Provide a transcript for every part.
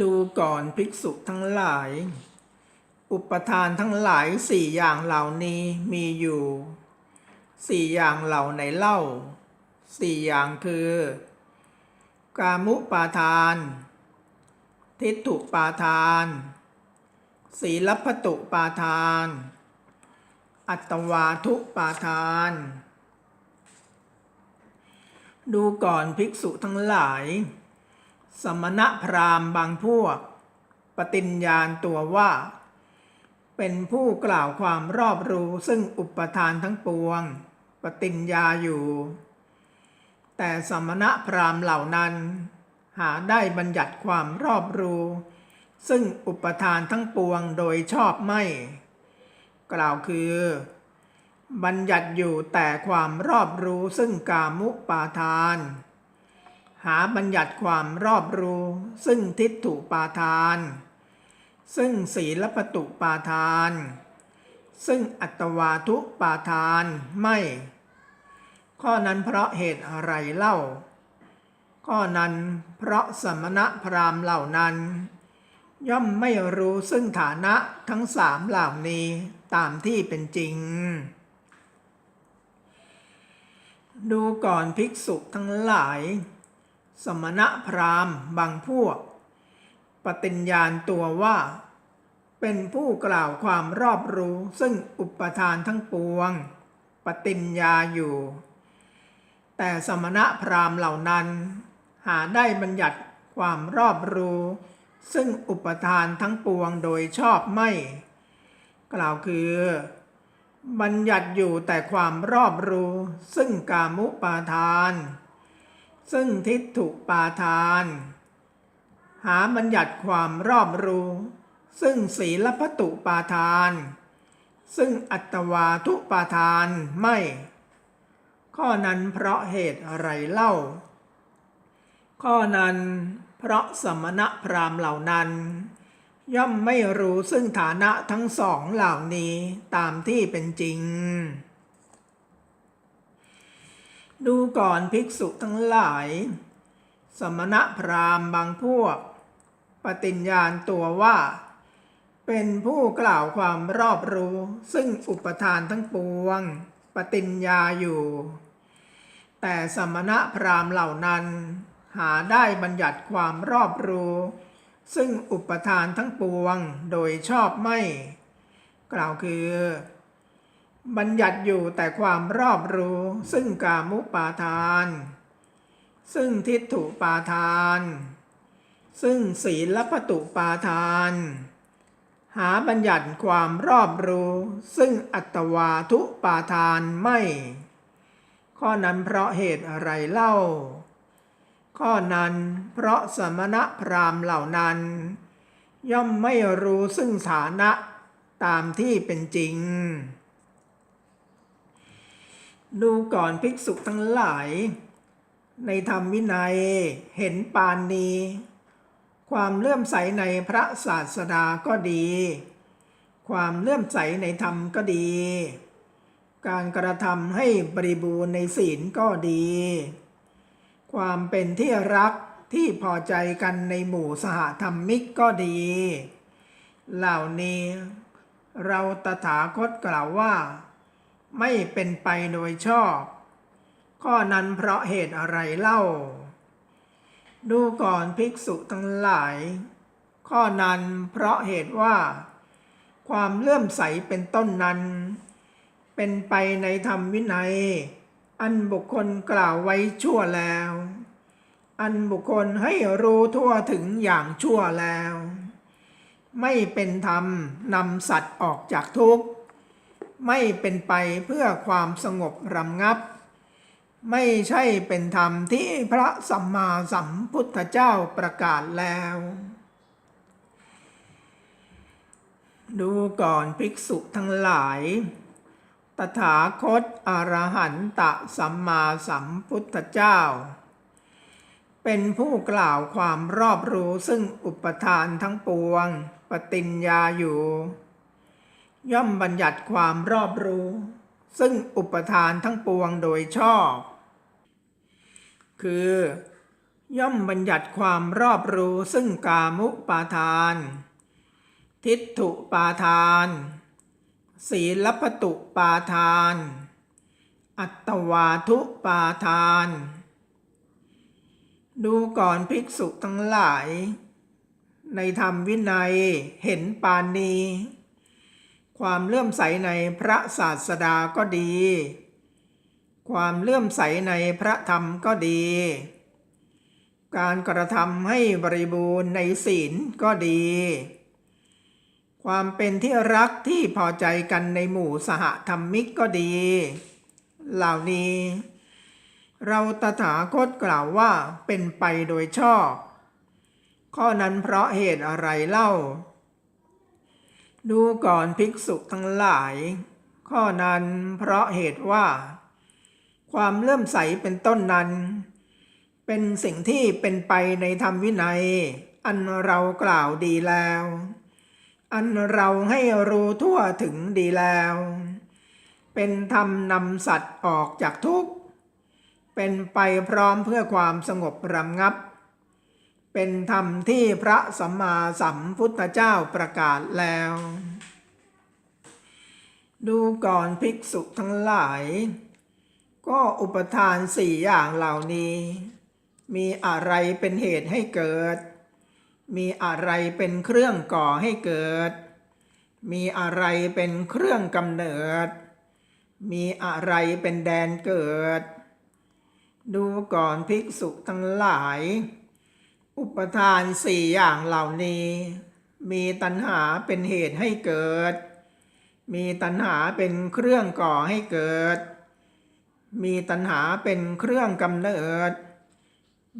ดูก่อนภิกษุทั้งหลาย อุปทานทั้งหลายสี่อย่างเหล่านี้มีอยู่สี่อย่างเหล่าไหนเล่าสี่อย่างคือ กามุปาทาน ทิฏฐุปาทาน ศีลพตุปาทาน อัตวาทุปาทาน ดูก่อนภิกษุทั้งหลาย สมณพราหมณ์บางพวก ปฏิญญาณตัวว่า เป็นผู้กล่าวความรอบรู้ซึ่งอุปทานทั้งปวง ปฏิญญาอยู่ แต่สมณพราหมณ์เหล่านั้น หาได้บัญญัติความรอบรู้ ซึ่งอุปทานทั้งปวงโดยชอบไม่ กล่าวคือบัญญัติอยู่แต่ความรอบรู้ซึ่งกามุปาทาน หาบัญญัติความรอบรู้ ซึ่งทิฏฐุปาทาน ซึ่งศีลปตุปาทาน ซึ่งอัตวาทุปาทานไม่ ข้อนั้นเพราะเหตุอะไรเล่า ข้อนั้นเพราะสมณะพราหมณ์เหล่านั้น ย่อมไม่รู้ซึ่งฐานะทั้งสามเหล่านี้ตามที่เป็นจริงดูก่อนภิกษุทั้งหลาย สมณะพราหมณ์บางพวก ปฏิญญาณตัวว่า เป็นผู้กล่าวความรอบรู้ซึ่งอุปทานทั้งปวง ปฏิญญาอยู่ แต่สมณะพราหมณ์เหล่านั้น หาได้บัญญัติความรอบรู้ ซึ่งอุปทานทั้งปวงโดยชอบไม่ กล่าวคือบัญญัติอยู่แต่ความรอบรู้ซึ่งกามุปาทาน ซึ่งทิฏฐุปาทาน หาบัญญัติความรอบรู้ ซึ่งศีลพตุปาทาน ซึ่งอัตวาทุปาทานไม่ ข้อนั้นเพราะเหตุอะไรเล่า ข้อนั้นเพราะสมณะพราหมณ์เหล่านั้น ย่อมไม่รู้ซึ่งฐานะทั้งสองเหล่านี้ตามที่เป็นจริง ดูก่อนภิกษุทั้งหลาย สมณะพราหมณ์บางพวก ปฏิญญาณตัวว่า เป็นผู้กล่าวความรอบรู้ ซึ่งอุปทานทั้งปวง ปฏิญญาอยู่ แต่สมณะพราหมณ์เหล่านั้น หาได้บัญญัติความรอบรู้ ซึ่งอุปทานทั้งปวงโดยชอบไม่ กล่าวคือ บัญญัติอยู่แต่ความรอบรู้ซึ่งกามุปาทาน ซึ่งทิฏฐุปาทาน ซึ่งศีลพตุปาทาน หาบัญญัติความรอบรู้ ซึ่งอัตวาทุปาทานไม่ ข้อนั้นเพราะเหตุอะไรเล่า ข้อนั้นเพราะสมณะพราหมณ์เหล่านั้น ย่อมไม่รู้ซึ่งฐานะตามที่เป็นจริง ดูก่อนภิกษุทั้งหลาย ในธรรมวินัยเห็นปานนี้ ความเลื่อมใสในพระศาสดาก็ดี ความเลื่อมใสในธรรมก็ดี การกระทำให้บริบูรณ์ในศีลก็ดี ความเป็นที่รักที่พอใจกันในหมู่สหธรรมิกก็ดี เหล่านี้เราตถาคตกล่าวว่า ไม่เป็นไปโดยชอบ ข้อนั้นเพราะเหตุอะไรเล่า ดูก่อนภิกษุทั้งหลาย ข้อนั้นเพราะเหตุว่า ความเลื่อมใสเป็นต้นนั้น เป็นไปในธรรมวินัย อันบุคคลกล่าวไว้ชั่วแล้ว อันบุคคลให้รู้ทั่วถึงอย่างชั่วแล้ว ไม่เป็นธรรมนำสัตว์ออกจากทุกข์ ไม่เป็นไปเพื่อความสงบรำงับ ไม่ใช่เป็นธรรมที่พระสัมมาสัมพุทธเจ้าประกาศแล้ว ดูก่อนภิกษุทั้งหลาย ตถาคตอรหันตสัมมาสัมพุทธเจ้า เป็นผู้กล่าวความรอบรู้ซึ่งอุปทานทั้งปวง ปฏิญญาอยู่ ย่อมบัญญัติความรอบรู้ ซึ่งอุปทานทั้งปวงโดยชอบ คือ ย่อมบัญญัติความรอบรู้ซึ่งกามุปาทาน ทิฏฐุปาทาน ศีลปตุปาทาน อัตวาทุปาทาน ดูก่อนภิกษุทั้งหลาย ในธรรมวินัยเห็นปานนี ความเลื่อมใสในพระศาสดาก็ดี ความเลื่อมใสในพระธรรมก็ดี การกระทำให้บริบูรณ์ในศีลก็ดี ความเป็นที่รักที่พอใจกันในหมู่สหธรรมิกก็ดี เหล่านี้ เราตถาคตกล่าวว่าเป็นไปโดยชอบ ข้อนั้นเพราะเหตุอะไรเล่า ดูก่อนภิกษุทั้งหลาย ข้อนั้นเพราะเหตุว่า ความเลื่อมใสเป็นต้นนั้น เป็นสิ่งที่เป็นไปในธรรมวินัย อันเรากล่าวดีแล้ว อันเราให้รู้ทั่วถึงดีแล้ว เป็นธรรมนำสัตว์ออกจากทุกข์ เป็นไปพร้อมเพื่อความสงบระงับ เป็นธรรมที่พระสัมมาสัมพุทธเจ้าประกาศแล้ว ดูก่อนภิกษุทั้งหลาย ก็อุปทานสี่อย่างเหล่านี้ มีอะไรเป็นเหตุให้เกิด มีอะไรเป็นเครื่องก่อให้เกิด มีอะไรเป็นเครื่องกำเนิด มีอะไรเป็นแดนเกิด ดูก่อนภิกษุทั้งหลาย อุปทานสี่อย่างเหล่านี้ มีตัณหาเป็นเหตุให้เกิด มีตัณหาเป็นเครื่องก่อให้เกิด มีตัณหาเป็นเครื่องกำเนิด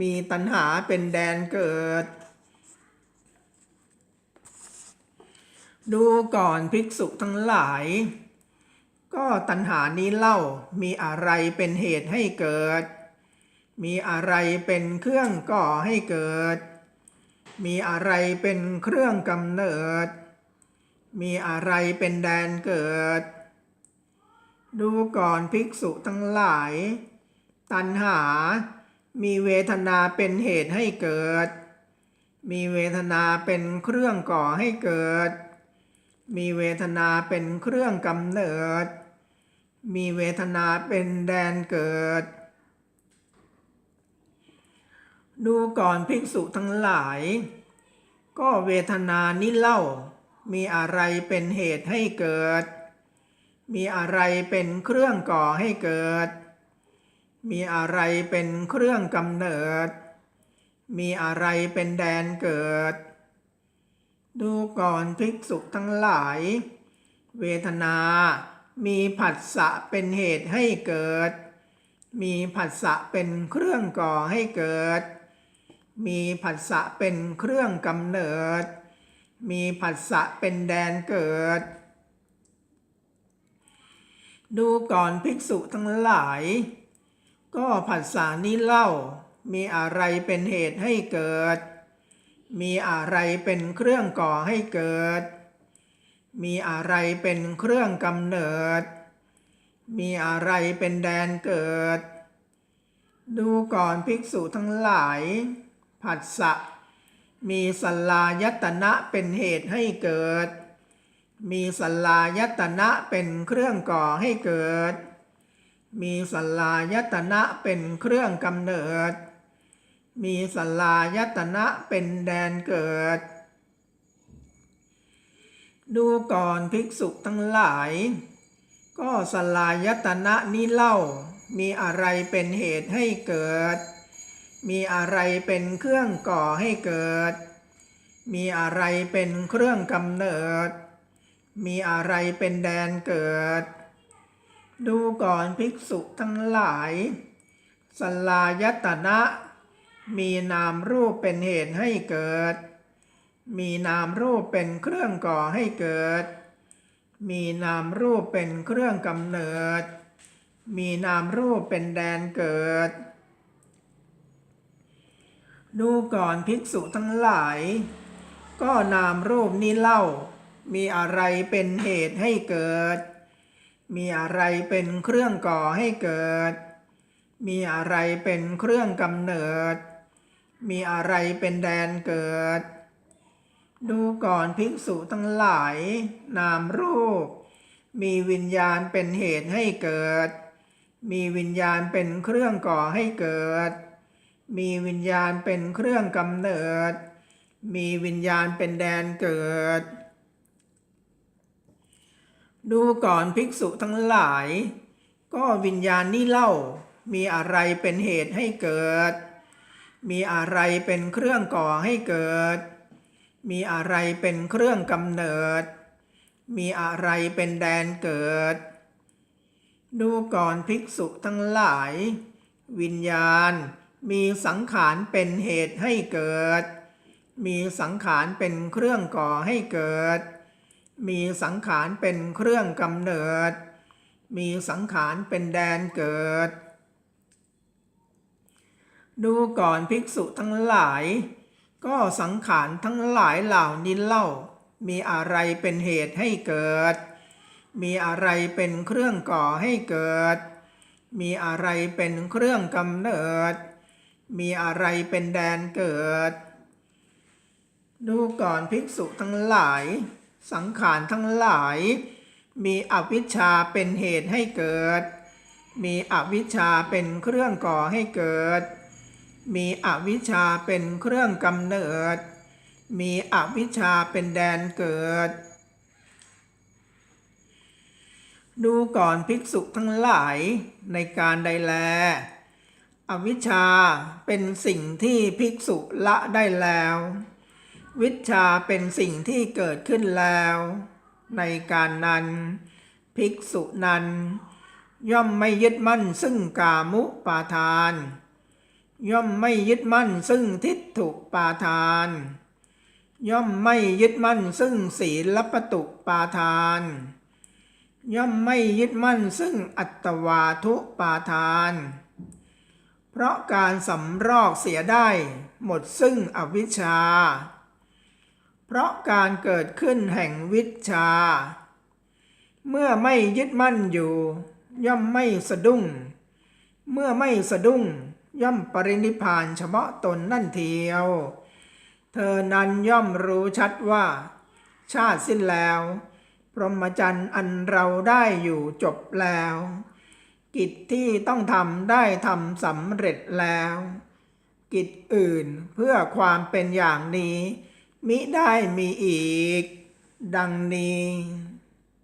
มีตัณหาเป็นแดนเกิด ดูก่อนภิกษุทั้งหลาย ก็ตัณหานี้เล่ามีอะไรเป็นเหตุให้เกิด มีอะไรเป็นเครื่องก่อให้เกิด มีอะไรเป็นเครื่องกำเนิด มีอะไรเป็นแดนเกิด ดูก่อนภิกษุทั้งหลาย ตัณหา มีเวทนาเป็นเหตุให้เกิด มีเวทนาเป็นเครื่องก่อให้เกิด มีเวทนาเป็นเครื่องกำเนิด มีเวทนาเป็นแดนเกิด ดูก่อนภิกษุทั้งหลาย ก็เวทนานี้เล่า มีอะไรเป็นเหตุให้เกิด มีอะไรเป็นเครื่องก่อให้เกิด มีอะไรเป็นเครื่องกำเนิด มีอะไรเป็นแดนเกิด ดูก่อนภิกษุทั้งหลาย เวทนา มีผัสสะเป็นเหตุให้เกิด มีผัสสะเป็นเครื่องก่อให้เกิด มีผัสสะเป็นเครื่องกำเนิด มีผัสสะเป็นแดนเกิด ดูก่อนภิกษุทั้งหลาย ก็ผัสสะนี้เล่า มีอะไรเป็นเหตุให้เกิด มีอะไรเป็นเครื่องก่อให้เกิด มีอะไรเป็นเครื่องกำเนิด มีอะไรเป็นแดนเกิด ดูก่อนภิกษุทั้งหลาย ผัสสะมีสลายตนะเป็นเหตุให้เกิด มีสลายตนะเป็นเครื่องก่อให้เกิด มีสลายตนะเป็นเครื่องกำเนิด มีสลายตนะเป็นแดนเกิด ดูก่อนภิกษุทั้งหลาย ก็สลลายตนะนี้เล่า มีอะไรเป็นเหตุให้เกิด มีอะไรเป็นเครื่องก่อให้เกิด มีอะไรเป็นเครื่องกำเนิด มีอะไรเป็นแดนเกิด ดูก่อนภิกษุทั้งหลายสลลายตนะ มีนามรูปเป็นเหตุให้เกิด มีนามรูปเป็นเครื่องก่อให้เกิด มีนามรูปเป็นเครื่องกำเนิด มีนามรูปเป็นแดนเกิด ดูก่อนภิกษุทั้งหลาย ก็นามรูปนี้เล่า มีอะไรเป็นเหตุให้เกิด มีอะไรเป็นเครื่องก่อให้เกิด มีอะไรเป็นเครื่องกำเนิด มีอะไรเป็นแดนเกิด ดูก่อนภิกษุทั้งหลาย นามรูป มีวิญญาณเป็นเหตุให้เกิด มีวิญญาณเป็นเครื่องก่อให้เกิด มีวิญญาณเป็นเครื่องกำเนิด มีวิญญาณเป็นแดนเกิด ดูก่อนภิกษุทั้งหลาย ก็วิญญาณนี่เล่า มีอะไรเป็นเหตุให้เกิด มีอะไรเป็นเครื่องก่อให้เกิด มีอะไรเป็นเครื่องกำเนิด มีอะไรเป็นแดนเกิด ดูก่อนภิกษุทั้งหลาย วิญญาณ มีสังขารเป็นเหตุให้เกิด มีสังขารเป็นเครื่องก่อให้เกิด มีสังขารเป็นเครื่องกำเนิด มีสังขารเป็นแดนเกิด ดูก่อนภิกษุทั้งหลาย ก็สังขารทั้งหลายเหล่านี้เล่า มีอะไรเป็นเหตุให้เกิด มีอะไรเป็นเครื่องก่อให้เกิด มีอะไรเป็นเครื่องกำเนิด มีอะไรเป็นแดนเกิด ดูก่อนภิกษุทั้งหลาย สังขารทั้งหลาย มีอวิชชาเป็นเหตุให้เกิด มีอวิชชาเป็นเครื่องก่อให้เกิด มีอวิชชาเป็นเครื่องกำเนิด มีอวิชชาเป็นแดนเกิด ดูก่อนภิกษุทั้งหลายในการใดแล อวิชชาเป็นสิ่งที่ภิกษุละได้แล้ว วิชาเป็นสิ่งที่เกิดขึ้นแล้ว ในการนั้น ภิกษุนั้น ย่อมไม่ยึดมั่นซึ่งกามุปาทาน ย่อมไม่ยึดมั่นซึ่งทิฏฐุปาทาน ย่อมไม่ยึดมั่นซึ่งศีลปตุปาทาน ย่อมไม่ยึดมั่นซึ่งอัตวาทุปาทาน เพราะการสำรอกเสียได้หมดซึ่งอวิชชา เพราะการเกิดขึ้นแห่งวิชชา เมื่อไม่ยึดมั่นอยู่ ย่อมไม่สะดุ้ง เมื่อไม่สะดุ้งย่อมปรินิพพานเฉพาะตนนั่นเทียว เธอนั้นย่อมรู้ชัดว่า ชาติสิ้นแล้ว พรหมจรรย์อันเราได้อยู่จบแล้ว กิจที่ต้องทำได้ทำสำเร็จแล้ว กิจอื่นเพื่อความเป็นอย่างนี้ มิได้มีอีก ดังนี้